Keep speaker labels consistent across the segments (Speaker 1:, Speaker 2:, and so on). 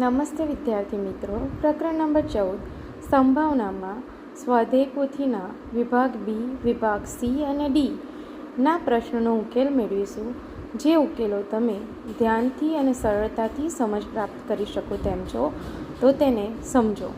Speaker 1: નમસ્તે વિદ્યાર્થી મિત્રો. પ્રકરણ નંબર ચૌદ. સંભાવનામાં સ્વાધ્યાય પોથીના વિભાગ બી, વિભાગ સી અને ડી ના પ્રશ્નોનો ઉકેલ મેળવીશું. જે ઉકેલો તમે ધ્યાનથી અને સરળતાથી સમજ પ્રાપ્ત કરી શકો તેમ છો, તો તેને સમજો.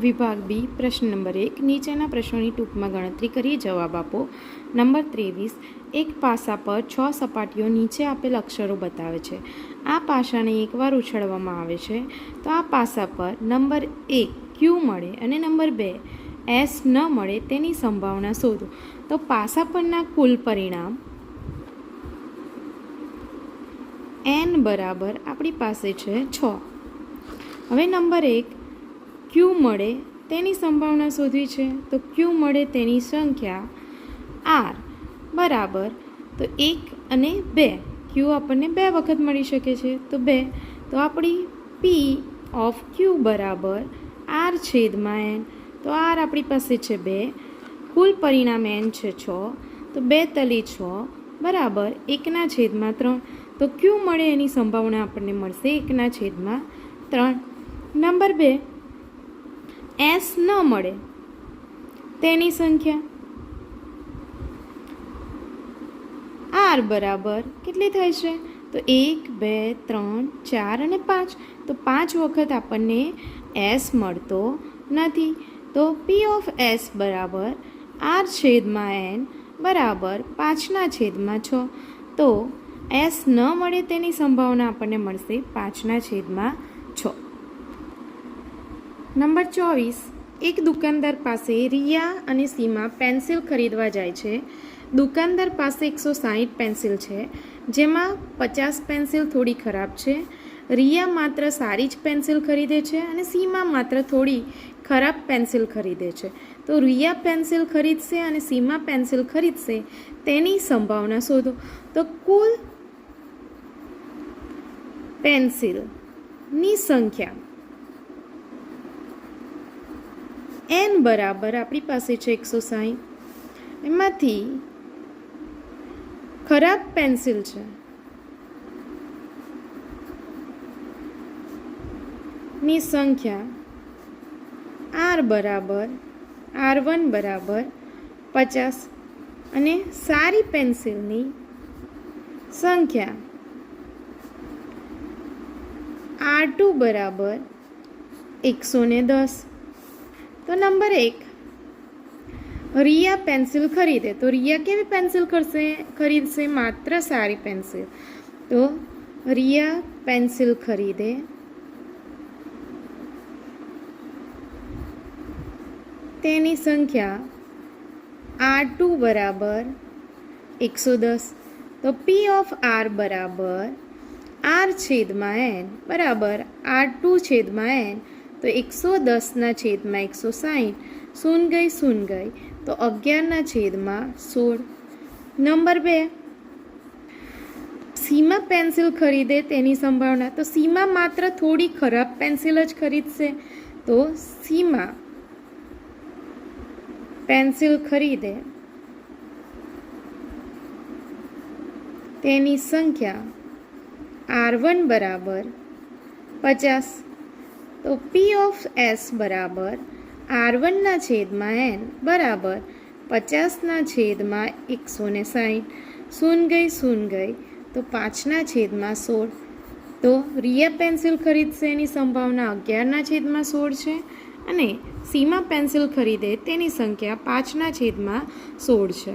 Speaker 1: વિભાગ બી, પ્રશ્ન નંબર એક. નીચેના પ્રશ્નોની ટૂંકમાં ગણતરી કરી જવાબ આપો. નંબર ત્રેવીસ. એક પાસા પર છ સપાટીઓ નીચે આપેલ અક્ષરો બતાવે છે. આ પાસાને એકવાર ઉછાળવામાં આવે છે, તો આ પાસા પર નંબર એક ક્યુ મળે અને નંબર બે એસ ન મળે તેની સંભાવના શોધો. તો પાસા પરના કુલ પરિણામ એન બરાબર આપણી પાસે છે છ. હવે નંબર એક ક્યુ મળે તેની સંભાવના શોધવી છે, તો ક્યુ મળે તેની સંખ્યા આર બરાબર, તો એક અને બે. ક્યુ આપણને બે વખત મળી શકે છે. તો બે. તો આપણી પી ઓફ ક્યુ બરાબર આર છેદમાં એન તો આર આપણી પાસે છે બે. કુલ પરિણામ એન છે છ. તો બે તલી છ. બરાબર એકના છેદમાં ત્રણ. તો ક્યુ મળે એની સંભાવના આપણને મળશે એકના છેદમાં ત્રણ. નંબર બે. એસ ન મળે તેની સંખ્યા. આર બરાબર કેટલી થઈ છે? તો એક, બે, ત્રણ, ચાર અને પાંચ. તો પાંચ વખત આપણને એસ મળતો નથી. તો પી ઓફ એસ બરાબર આર છેદમાં એન બરાબર પાંચના છેદમાં છ. તો એસ ન મળે તેની સંભાવના આપણને મળશે પાંચના છેદમાં છ. નંબર ચોવીસ. એક દુકાનદાર પાસે રિયા અને સીમા પેન્સિલ ખરીદવા જાય છે. દુકાનદાર પાસે એકસો સાહીઠ પેન્સિલ છે, જેમાં પચાસ પેન્સિલ થોડી ખરાબ છે, રિયા માત્ર સારી જ પેન્સિલ ખરીદે છે અને સીમા માત્ર થોડી ખરાબ પેન્સિલ ખરીદે છે. તો રિયા પેન્સિલ ખરીદશે અને સીમા પેન્સિલ ખરીદશે તેની સંભાવના શોધો. તો કુલ પેન્સિલની સંખ્યા એન બરાબર આપણી પાસે છે એકસો સાહીઠ. એમાંથી ખરાબ પેન્સિલ છે. ની સંખ્યા આર બરાબર, આર વન બરાબર, પચાસ અને સારી પેન્સિલની સંખ્યા આર ટુ બરાબર, એકસો ને દસ. તો નંબર એક. રિયા પેન્સિલ ખરીદે તો રિયા કેવી પેન્સિલ કરશે ખરીદશે માત્ર સારી પેન્સિલ તો રિયા પેન્સિલ ખરીદે તેની સંખ્યા આર ટુ બરાબર એકસો દસ તો પી ઓફ આર બરાબર આર છેદમાં એન બરાબર આર ટુ છેદમાં એન તો એકસો દસના છેદમાં એકસો સાહીઠ શૂન ગઈ શૂન ગઈ તો અગિયારના છેદમાં સોળ. નંબર બે. સીમા પેન્સિલ ખરીદે તેની સંભાવના. તો સીમા માત્ર થોડી ખરાબ પેન્સિલ જ ખરીદશે. તો સીમા પેન્સિલ ખરીદે તેની સંખ્યા આર વન બરાબર પચાસ. તો પી ઓફ એસ બરાબર આર વનના છેદમાં એન બરાબર પચાસના છેદમાં એકસો ને સાઠ સૂન ગઈ સૂન ગઈ. તો પાંચના છેદમાં સોળ. તો રિયા પેન્સિલ ખરીદશે એની સંભાવના અગિયારના છેદમાં સોળ છે અને સીમા પેન્સિલ ખરીદે તેની સંખ્યા પાંચના છેદમાં સોળ છે.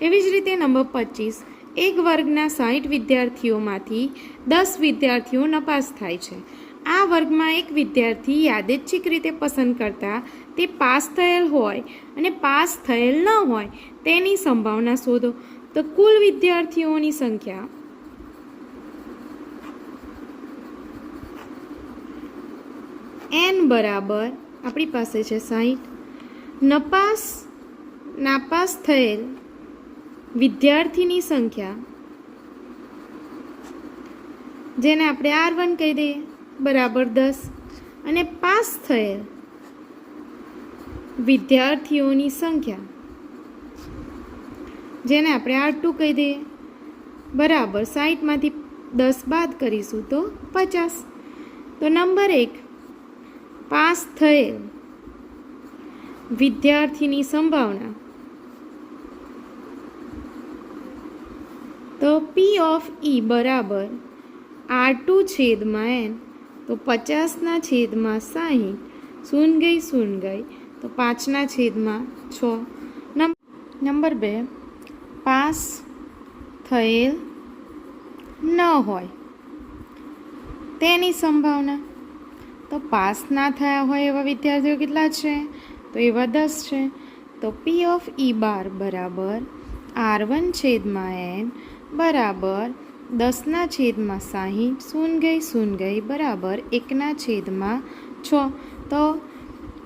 Speaker 1: એવી જ રીતે નંબર પચીસ. એક વર્ગના સાઠ વિદ્યાર્થીઓમાંથી દસ વિદ્યાર્થીઓ નપાસ થાય છે. આ વર્ગમાં એક વિદ્યાર્થી યાદચ્છિક રીતે પસંદ કરતા તે પાસ થયેલ હોય અને પાસ થયેલ ન હોય તેની સંભાવના શોધો. તો કુલ વિદ્યાર્થીઓની સંખ્યા. એન બરાબર આપણી પાસે છે સાહીઠ નપાસ, નાપાસ થયેલ વિદ્યાર્થીની સંખ્યા. જેને આપણે આર વન કહી દઈએ, બરાબર દસ. અને પાસ થયેલ વિદ્યાર્થીઓની સંખ્યા. જેને આપણે આર ટુ કહી દઈએ. બરાબર સાહીઠમાંથી દસ બાદ કરીશું તો પચાસ. તો નંબર એક, પાસ થયેલ વિદ્યાર્થીની સંભાવના. તો પી ઓફ ઈ બરાબર આર ટુ છેદમાં એન તો પચાસના છેદમાં સાહીઠ શૂન ગઈ શૂન ગઈ. તો પાંચના છેદમાં છ. નંબર બે. પાસ થયેલ ન હોય. તેની સંભાવના. તો પાસ ના થયા હોય એવા વિદ્યાર્થીઓ કેટલા છે? તો એવા દસ છે. તો પી ઓફ ઈ બાર બરાબર આર વન છેદમાં એન બરાબર દસના છેદમાં સાહીઠ સૂન ગઈ સૂન ગઈ બરાબર એકના છેદમાં છ. તો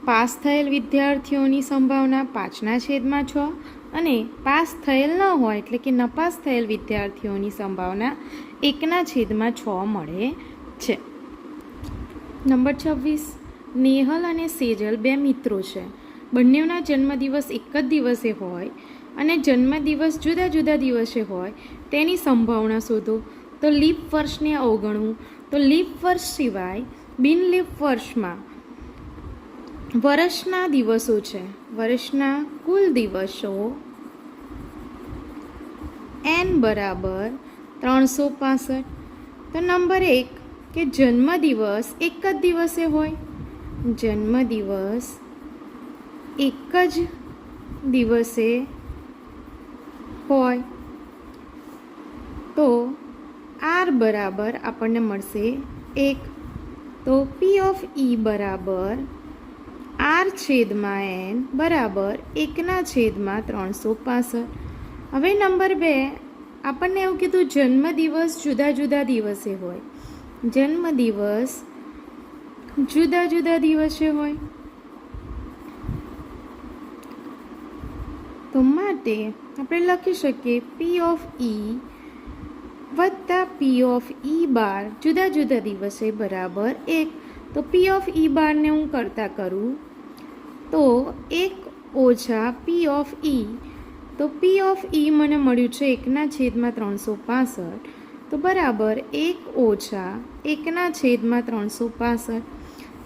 Speaker 1: પાસ થયેલ વિદ્યાર્થીઓની સંભાવના પાંચના છેદમાં છ અને પાસ થયેલ ન હોય એટલે કે નપાસ થયેલ વિદ્યાર્થીઓની સંભાવના એકના છેદમાં છ મળે છે. નંબર છવ્વીસ. નેહલ અને સેજલ બે મિત્રો છે. બંનેના જન્મદિવસ એક જ દિવસે હોય અને જન્મદિવસ જુદા જુદા દિવસે હોય. તેની સંભાવના શોધો. તો લીપ વર્ષને અવગણવું તો લીપ વર્ષ સિવાય બિન લીપ વર્ષમાં વર્ષના દિવસો છે. વર્ષના કુલ દિવસો એન બરાબર ત્રણસો પાસઠ. તો નંબર એક, કે જન્મદિવસ એક જ દિવસે હોય? જન્મદિવસ એક જ દિવસે હોય. તો આર બરાબર આપણને મળશે એક. તો પી ઓફ ઈ બરાબર આર છેદમાં એન બરાબર એકના છેદમાં ત્રણસો પાસઠ. હવે નંબર બે, આપણને એવું કીધું જન્મદિવસ જુદા જુદા દિવસે હોય. જન્મદિવસ જુદા જુદા દિવસે હોય. તો માટે આપણે લખી શકીએ પી ઓફ ઈ વત્તા પી ઓફ ઈ બાર જુદા જુદા દિવસે બરાબર એક. તો પી ઓફ ઈ બારને હું કરતા કરું તો એક ઓછા પી ઓફ ઈ તો પી ઓફ ઈ મને મળ્યું છે એકના છેદમાં ત્રણસો પાસઠ. તો બરાબર એક ઓછા એકના છેદમાં ત્રણસો પાસઠ.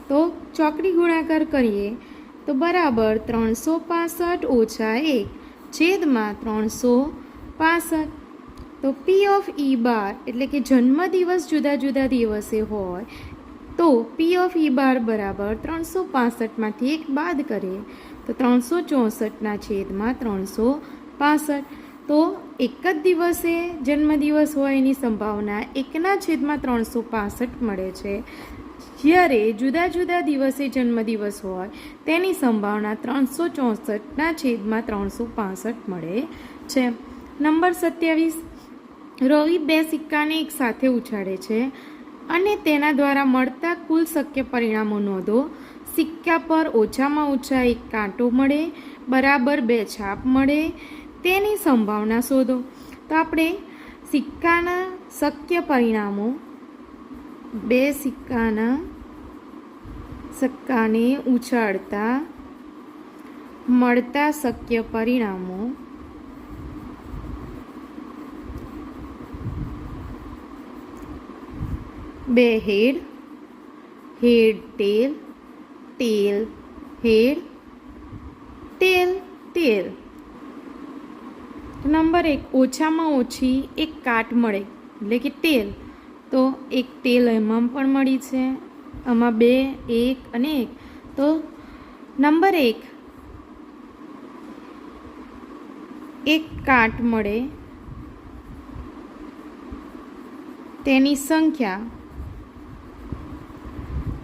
Speaker 1: તો ચોકડી ગુણાકાર કરીએ. તો બરાબર ત્રણસો પાસઠ ઓછા એક છેદમાં ત્રણસો પાસઠ. તો પી ઓફ ઈ બાર, એટલે કે જન્મદિવસ જુદા જુદા દિવસે હોય તો પી ઓફ ઈ બાર બરાબર ત્રણસો પાસઠમાંથી એક બાદ કરીએ. તો ત્રણસો ચોસઠના છેદમાં ત્રણસો પાસઠ. તો એક જ દિવસે જન્મદિવસ હોય એની સંભાવના એકના છેદમાં ત્રણસો પાસઠ મળે છે. જ્યારે જુદા જુદા દિવસે જન્મદિવસ હોય, તેની સંભાવના ત્રણસો ચોસઠના છેદમાં ત્રણસો પાસઠ મળે છે. નંબર સત્યાવીસ. રવિ બે સિક્કાને એક સાથે ઉછાળે છે. અને તેના દ્વારા મળતા કુલ શક્ય પરિણામો નોંધો. સિક્કા પર ઓછામાં ઓછા એક કાંટો મળે, બરાબર બે છાપ મળે, તેની સંભાવના શોધો. તો આપણે સિક્કાના શક્ય પરિણામો, બે સિક્કાના સિક્કાને ઉછાળતા, મળતા શક્ય પરિણામો બે head head, tail tail, head, tail tail. Number એક, ઓછામાં ઓછી એક કાટ મળે, એટલે કે ટેલ. તો એક ટેલ એમાં પણ મળી છે, આમાં બે, એક અને એક. તો નંબર એક એક કાટ મળે, તેની સંખ્યા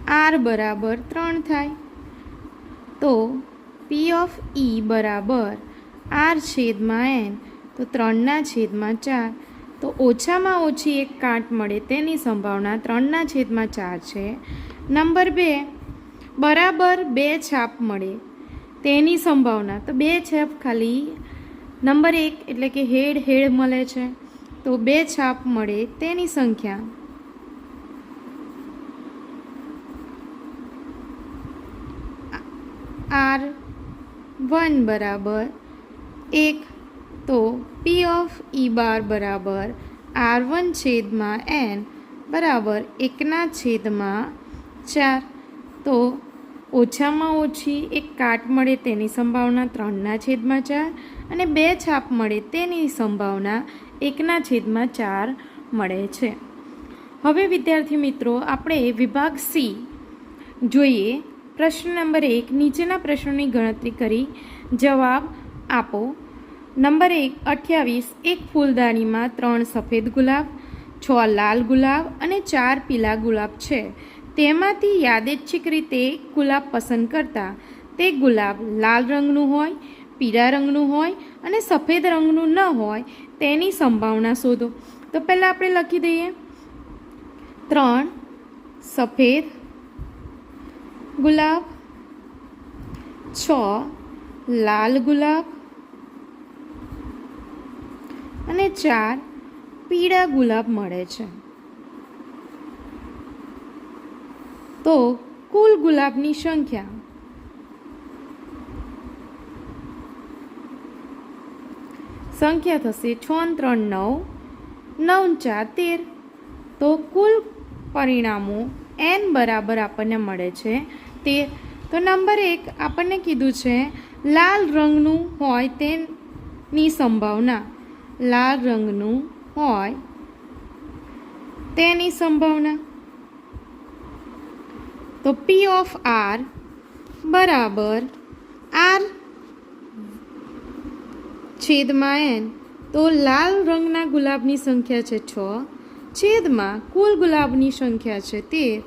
Speaker 1: આર બરાબર ત્રણ થાય. તો પી ઓફ ઈ બરાબર આર છેદમાં એન તો ત્રણના છેદમાં ચાર. તો ઓછામાં ઓછી એક કાંટ મળે તેની સંભાવના ત્રણના છેદમાં ચાર છે. નંબર બે, બરાબર બે છાપ મળે તેની સંભાવના. તો બે છાપ ખાલી નંબર એક એટલે કે હેડ હેડ મળે છે. તો બે છાપ મળે તેની સંખ્યા. આર વન બરાબર એક તો પી ઓફ ઈ બાર બરાબર આર વન છેદમાં એન બરાબર એકના છેદમાં ચાર. તો ઓછામાં ઓછી એક કાટ મળે તેની સંભાવના ત્રણના છેદમાં ચાર અને બે છાપ મળે તેની સંભાવના એકના છેદમાં ચાર મળે છે. હવે વિદ્યાર્થી મિત્રો, આપણે વિભાગ સી જોઈએ. પ્રશ્ન નંબર એક, નીચેના પ્રશ્નોની ગણતરી કરી. જવાબ આપો. નંબર એક, અઠ્યાવીસ, એક ફૂલદાનીમાં ત્રણ સફેદ ગુલાબ, છ લાલ ગુલાબ અને ચાર પીલા ગુલાબ છે. તેમાંથી યાદેચ્છિક રીતે ગુલાબ પસંદ કરતા તે ગુલાબ લાલ રંગનું હોય, પીળા રંગનું હોય અને સફેદ રંગનું ન હોય તેની સંભાવના શોધો. તો પહેલાં આપણે લખી દઈએ. ત્રણ, સફેદ ગુલાબ? છ. લાલ ગુલાબ? અને ચાર, પીળા ગુલાબ મળે છે. તો કુલ ગુલાબની સંખ્યા. સંખ્યા થશે છ ત્રણ નવ નવ ચાર તેર. તો કુલ પરિણામો એન બરાબર આપણને મળે છે તેર તો નંબર એક આપણને કીધું છે, લાલ રંગનું હોય તેની સંભાવના. લાલ રંગનું હોય તેની સંભાવના. તો પી ઓફ આર બરાબર આર છેદમાં એન તો લાલ રંગના ગુલાબની સંખ્યા છે છ, છેદમાં કુલ ગુલાબની સંખ્યા છે તેર.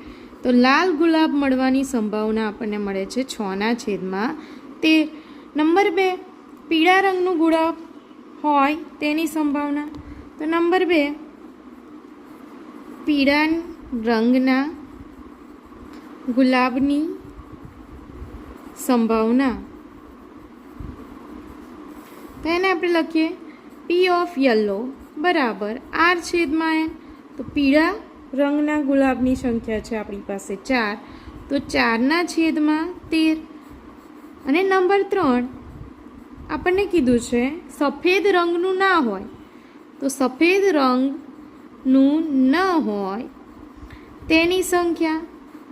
Speaker 1: તો લાલ ગુલાબ મળવાની સંભાવના આપણને મળે છે છના છેદમાં. તેર નંબર બે, પીળા રંગનું ગુલાબ હોય તેની સંભાવના. તો નંબર બે, પીળા રંગના ગુલાબની સંભાવના. તો એને આપણે લખીએ પી ઓફ યલો બરાબર આર છેદમાં એન તો પીળા રંગના ગુલાબની સંખ્યા છે આપણી પાસે ચાર. તો ચારના છેદમાં તેર. અને નંબર ત્રણ, આપણને કીધું છે સફેદ રંગનું ના હોય. તો સફેદ રંગનું ન હોય તેની સંખ્યા.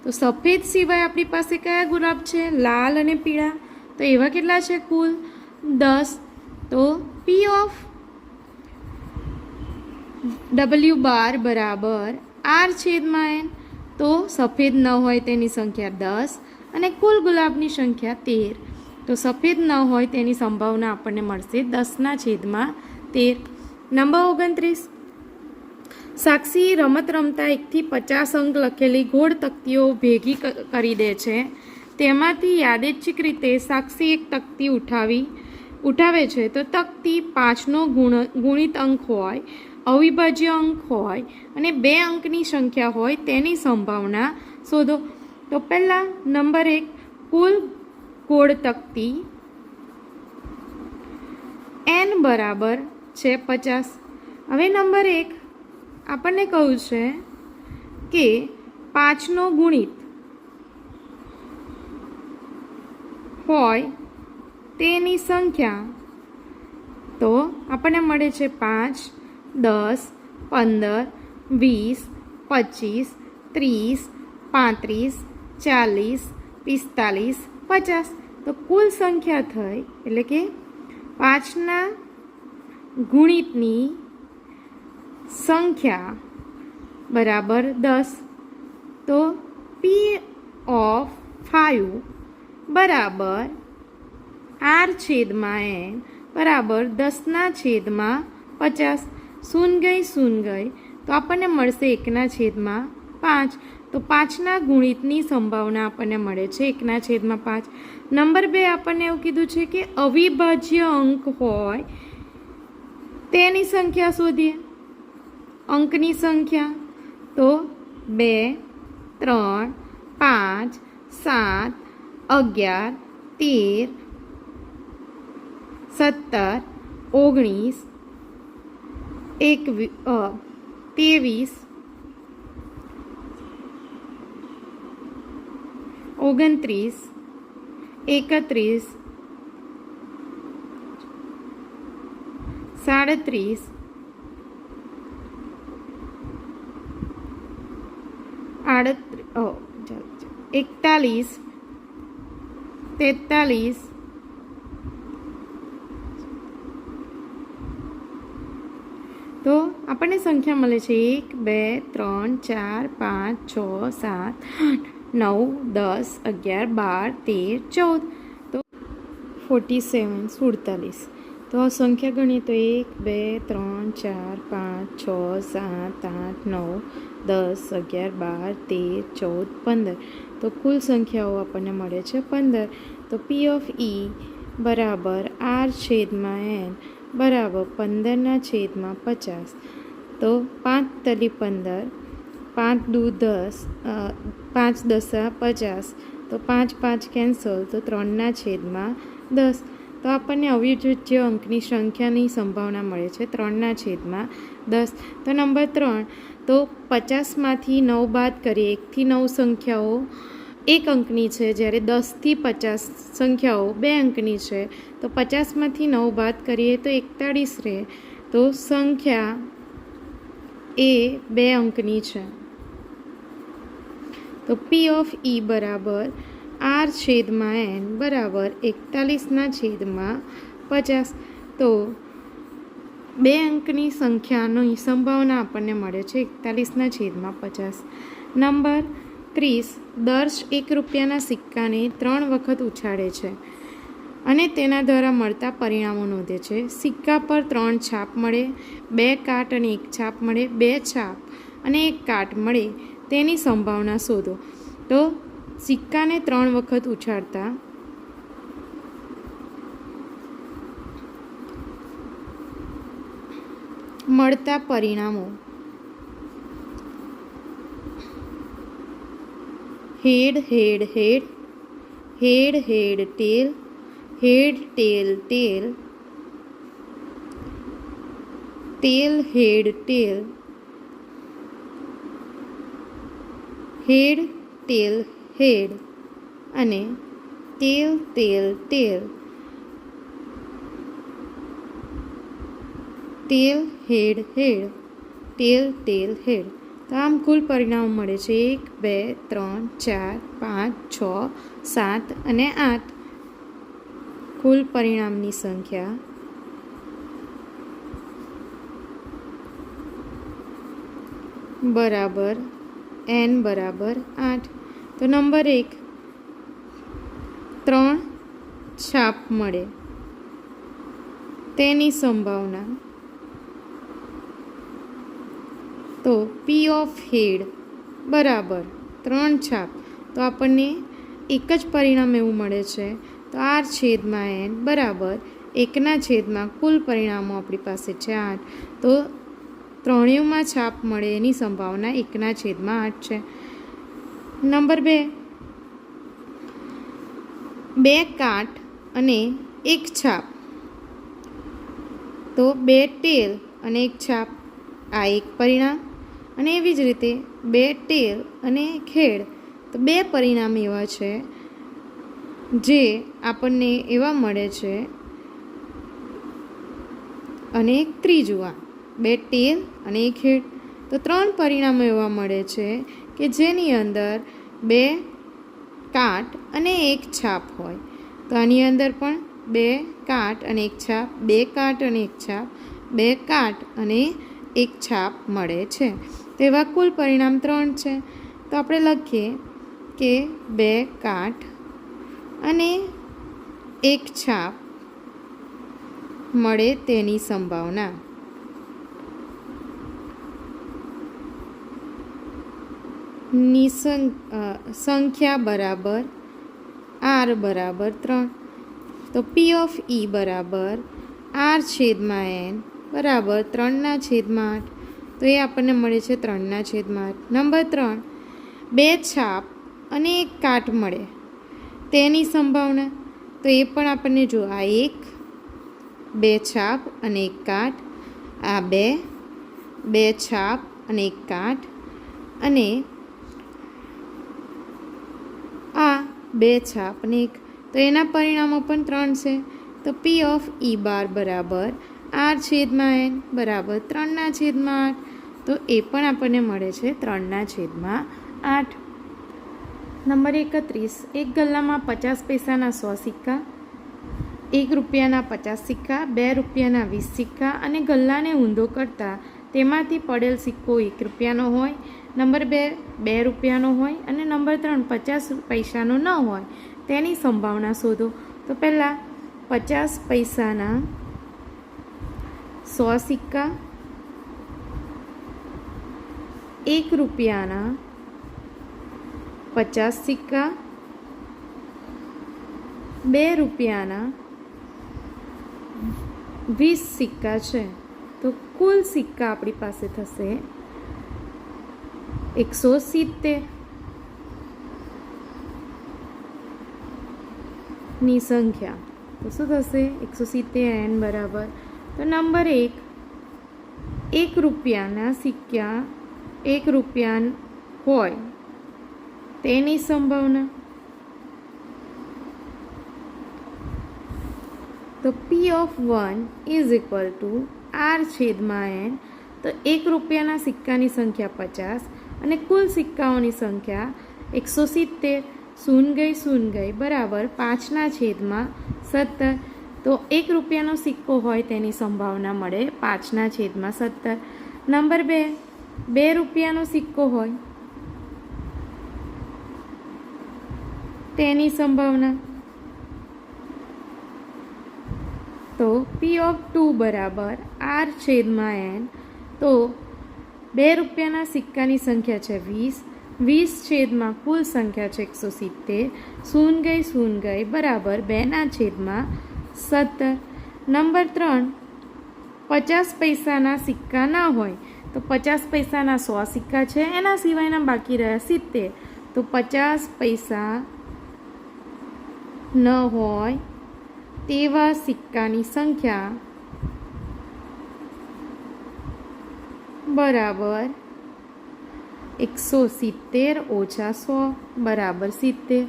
Speaker 1: તો સફેદ સિવાય આપણી પાસે કયા ગુલાબ છે? લાલ અને પીળા. તો એવા કેટલા છે કુલ? દસ. તો પી ઓફ ડબલ્યુ બાર બરાબર આર છેદમાં એન. તો સફેદ ન હોય તેની સંખ્યા દસ અને કુલ ગુલાબની સંખ્યા તેર. તો સફેદ ન હોય તેની સંભાવના આપણને મળશે દસના છેદમાં તેર. નંબર ઓગણત્રીસ. સાક્ષી રમત રમતા એકથી પચાસ અંક લખેલી ગોળ તકતીઓ ભેગી કરી દે છે. તેમાંથી યાદેચ્છિક રીતે સાક્ષી એક તકતી ઉઠાવી, ઉઠાવે છે. તો તકતી પાંચનો ગુણ, ગુણિત અંક હોય અવિભાજ્ય અંક હોય અને બે અંકની સંખ્યા હોય તેની સંભાવના શોધો. તો પહેલાં નંબર એક, કુલ ગોળ તકતી એન બરાબર છે પચાસ. હવે નંબર એક, આપણને કહ્યું છે કે પાંચનો ગુણિત હોય તેની સંખ્યા. તો આપણને મળે છે પાંચ દસ પંદર વીસ પચીસ ત્રીસ પાંત્રીસ ચાલીસ પિસ્તાલીસ પચાસ તો કુલ સંખ્યા થઈ એટલે કે પાંચના ગુણિતની સંખ્યા બરાબર દસ તો પી ઓફ ફાઇવ બરાબર આર છેદમાં એન બરાબર દસના છેદમાં પચાસ શૂન ગઈ શૂન ગઈ તો આપણને મળશે એકના છેદમાં પાંચ. તો પાંચના ગુણિતની સંભાવના આપણને મળે છે એકના છેદમાં પાંચ. નંબર બે આપણને એવું કીધું છે કે અવિભાજ્ય અંક હોય, તેની સંખ્યા શોધીએ. અંકની સંખ્યા તો બે, ત્રણ, પાંચ, સાત, અગિયાર, તેર, સત્તર, ઓગણીસ એક ત્રેવીસ ઓગણત્રીસ એકત્રીસ સાડત્રીસ આડત્રીસ એકતાલીસ તેતાલીસ આપણને સંખ્યા મળે છે. એક, બે, ત્રણ, ચાર, પાંચ, છ, સાત નવ, દસ, અગિયાર, બાર, તેર, ચૌદ. તો ફોર્ટી સેવન સુડતાલીસ. તો આ સંખ્યા ગણીએ તો એક, બે, ત્રણ, ચાર, પાંચ, છ, સાત, આઠ, નવ, દસ, અગિયાર, બાર, તેર, ચૌદ, પંદર. તો કુલ સંખ્યાઓ આપણને મળે છે પંદર. તો પી ઓફ ઈ બરાબર આર છેદમાં એન બરાબર પંદરના છેદમાં પચાસ. તો પાંચ તલી પંદર, પાંચ દુ દસ પાંચ દસા પચાસ, તો પાંચ પાંચ કેન્સલ, તો ત્રણના છેદમાં દસ. તો આપણને અવિભાજ્ય અંકની સંખ્યાની સંભાવના મળે છે ત્રણના છેદમાં દસ. તો નંબર ત્રણ, તો પચાસમાંથી નવ બાદ કરીએ, એકથી નવ સંખ્યાઓ એક અંકની છે, જ્યારે દસથી પચાસ સંખ્યાઓ બે અંકની છે. તો પચાસમાંથી નવ બાદ કરીએ તો એકતાળીસ રહે. તો સંખ્યા એ બે અંકની છે. તો પી ઓફ ઈ બરાબર આર છેદમાં એન બરાબર એકતાલીસના છેદમાં પચાસ. તો બે અંકની સંખ્યાની સંભાવના આપણને મળે છે એકતાલીસના છેદમાં પચાસ. નંબર ત્રીસ, દર્શ એક રૂપિયાના સિક્કાને ત્રણ વખત ઉછાળે છે. અને તેના દ્વારા મળતા પરિણામો નોંધે છે. સિક્કા પર ત્રણ છાપ મળે, બે કાટ અને એક છાપ મળે, બે છાપ અને એક કાટ મળે તેની સંભાવના શોધો. તો સિક્કાને ત્રણ વખત ઉછાળતા મળતા પરિણામો. Head head head head head tail head tail tail tail head tail head tail head અને tail tail tail tail head head tail tail head. તો આમ કુલ પરિણામ મળે છે. એક, બે, ત્રણ, ચાર, પાંચ, છ, સાત અને આઠ. કુલ પરિણામની સંખ્યા. બરાબર. એન બરાબર આઠ. તો નંબર એક. ત્રણ છાપ મળે. તેની સંભાવના. તો પી ઓફ હેડ બરાબર. ત્રણ છાપ. તો આપણને એક જ પરિણામ એવું મળે છે. તો આર છેદમાં એન બરાબર એકના છેદમાં કુલ પરિણામો આપણી પાસે છે આઠ તો ત્રણેયમાં છાપ મળે એની સંભાવના એકના છેદમાં આઠ છે. નંબર બે. બે કાટ અને એક છાપ. તો બે ટેલ અને એક છાપ. આ એક પરિણામ. અને એવી જ રીતે બે ટેલ અને ખેડ. તો બે પરિણામ એવા છે. જે આપણને એવા મળે છે. અને એક ત્રીજું આ, બે ટેલ અને એક હેડ. તો ત્રણ પરિણામો એવા મળે છે કે જેની અંદર બે કાટ અને એક છાપ હોય. તો આની અંદર પણ બે કાટ અને એક છાપ, બે કાટ અને એક છાપ, બે કાટ અને એક છાપ મળે છે. તેવા કુલ પરિણામ ત્રણ છે. તો આપણે લખીએ કે બે કાટ અને એક છાપ મળે તેની સંભાવના. નિસંગ સંખ્યા બરાબર આર બરાબર ત્રણ. તો પી ઓફ ઈ બરાબર આર છેદમાં એન બરાબર ત્રણના છેદમાં આઠ. તો એ આપણને મળે છે ત્રણના છેદમાં આઠ. નંબર ત્રણ, બે છાપ અને એક કાટ મળે. તેની સંભાવના? તો એ પણ આપણને જો આ એક, બે છાપ અને એક કાટ, આ બે બે છાપ અને એક કાટ, અને આ બે છાપ અને એક. તો એના પરિણામો પણ ત્રણ છે. તો પી ઓફ ઈ બાર બરાબર આર છેદમાં એન બરાબર ત્રણના છેદમાં આઠ. તો એ પણ આપણને મળે છે ત્રણના છેદમાં આઠ. નંબર એકત્રીસ. એક ગલ્લામાં પચાસ પૈસાના સો સિક્કા, એક રૂપિયાના પચાસ સિક્કા, બે રૂપિયાના વીસ સિક્કા અને ગલ્લાને ઊંધો કરતા તેમાંથી પડેલ સિક્કો એક રૂપિયાનો હોય, નંબર બે બે રૂપિયાનો હોય અને નંબર ત્રણ, પચાસ પૈસાનો ન હોય. તેની સંભાવના શોધો. તો પહેલાં પચાસ પૈસાના સો સિક્કા, એક રૂપિયાના પચાસ સિક્કા, બે રૂપિયાના વીસ સિક્કા છે. તો કુલ સિક્કા આપણી પાસે થશે એકસો સિત્તેર. ની સંખ્યા. તો શું થશે? એકસો સિત્તેર એન બરાબર. તો નંબર એક. એક રૂપિયાના સિક્કા એક રૂપિયા હોય. તેની સંભાવના તો P of one is equal to R છેદમાં એન તો એક રૂપિયાના સિક્કાની સંખ્યા પચાસ અને કુલ સિક્કાઓની સંખ્યા એકસો સિત્તેર. સૂન ગઈ સૂન ગઈ બરાબર પાંચના છેદમાં સત્તર. તો એક રૂપિયાનો સિક્કો હોય તેની સંભાવના મળે પાંચના છેદમાં સત્તર. નંબર બે બે રૂપિયાનો સિક્કો હોય તેની સંભાવના? તો પી ઓફ ટુ બરાબર આર છેદમાં એન તો બે રૂપિયાના સિક્કાની સંખ્યા છે વીસ. વીસ છેદમાં કુલ સંખ્યા છે એકસો સિત્તેર. સૂન ગઈ સૂન ગઈ બરાબર બેના છેદમાં સત્તર. નંબર ત્રણ, પચાસ પૈસાના સિક્કા ના હોય, તો પચાસ પૈસાના સો સિક્કા છે. એના સિવાયના બાકી રહ્યા સિત્તેર. તો પચાસ પૈસા ન હોય તેવા સિક્કાની સંખ્યા. બરાબર. એકસો સિત્તેર ઓછા સો, બરાબર સિત્તેર.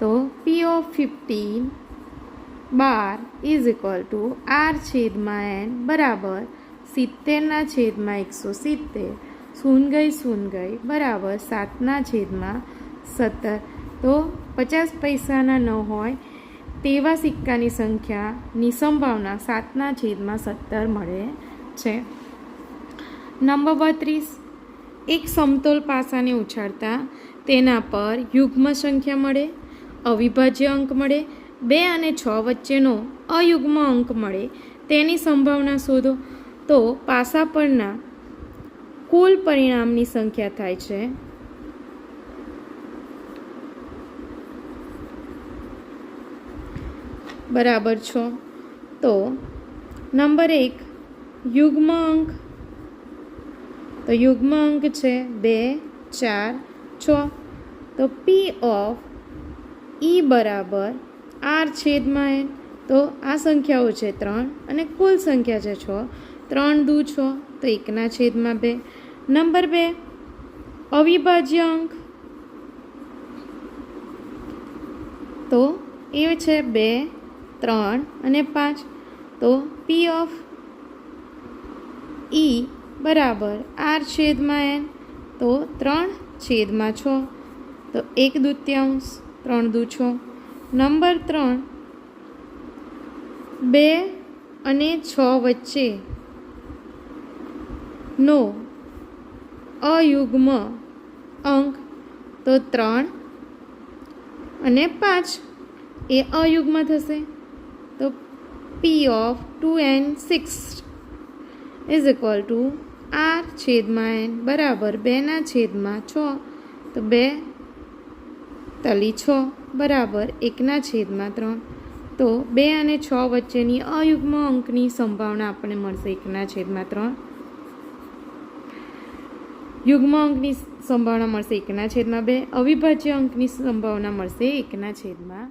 Speaker 1: તો પી ઓફ ફિફ્ટીન બાર ઇઝ ઇક્વલ ટુ આર છેદમાં એન બરાબર. સિત્તેરના છેદમાં એકસો સિત્તેર. સૂન ગઈ સૂન ગઈ, બરાબર. સાતના છેદમાં સત્તર. તો પચાસ પૈસાના ન હોય, તેવા સિક્કાની સંખ્યાની સંભાવના સાતના છેદમાં સત્તર મળે છે. નંબર બત્રીસ, એક સમતોલ પાસાને ઉછાળતા તેના પર યુગ્મ સંખ્યા મળે, અવિભાજ્ય અંક મળે, બે અને છ વચ્ચેનો અયુગ્મ અંક મળે તેની સંભાવના શોધો. તો પાસા પરના કુલ પરિણામની સંખ્યા થાય છે બરાબર છો? તો નંબર એક યુગ્મ અંક તો યુગ્મ અંક છે બે, ચાર, છ. તો પી ઓફ ઈ બરાબર આર છેદમાં એન તો આ સંખ્યાઓ છે ત્રણ અને કુલ સંખ્યા છે છ. ત્રણ દુ છ, તો એકના છેદમાં બે. નંબર બે, અવિભાજ્ય અંક. તો એ છે બે ત્રણ અને પાંચ. તો પી ઓફ ઈ બરાબર આર છેદમાં એન તો ત્રણ છેદમાં છો. તો એક દૂત્યાંશ, ત્રણ દુ છો નંબર ત્રણ. બે અને છ વચ્ચે નો અયુગ્મ અંક. તો ત્રણ અને પાંચ. એ અયુગ્મ થશે. P of two and six is equal to R છેદમાં એન બરાબર બેના છેદમાં છ. તો બે તલી છ બરાબર એકના છેદમાં ત્રણ. તો બે અને છ વચ્ચેની અયુગ્મ અંકની સંભાવના આપણને મળશે એકના છેદમાં ત્રણ. યુગ્મ અંકની સંભાવના મળશે એકના છેદમાં બે. અવિભાજ્ય અંકની સંભાવના મળશે એકના છેદમાં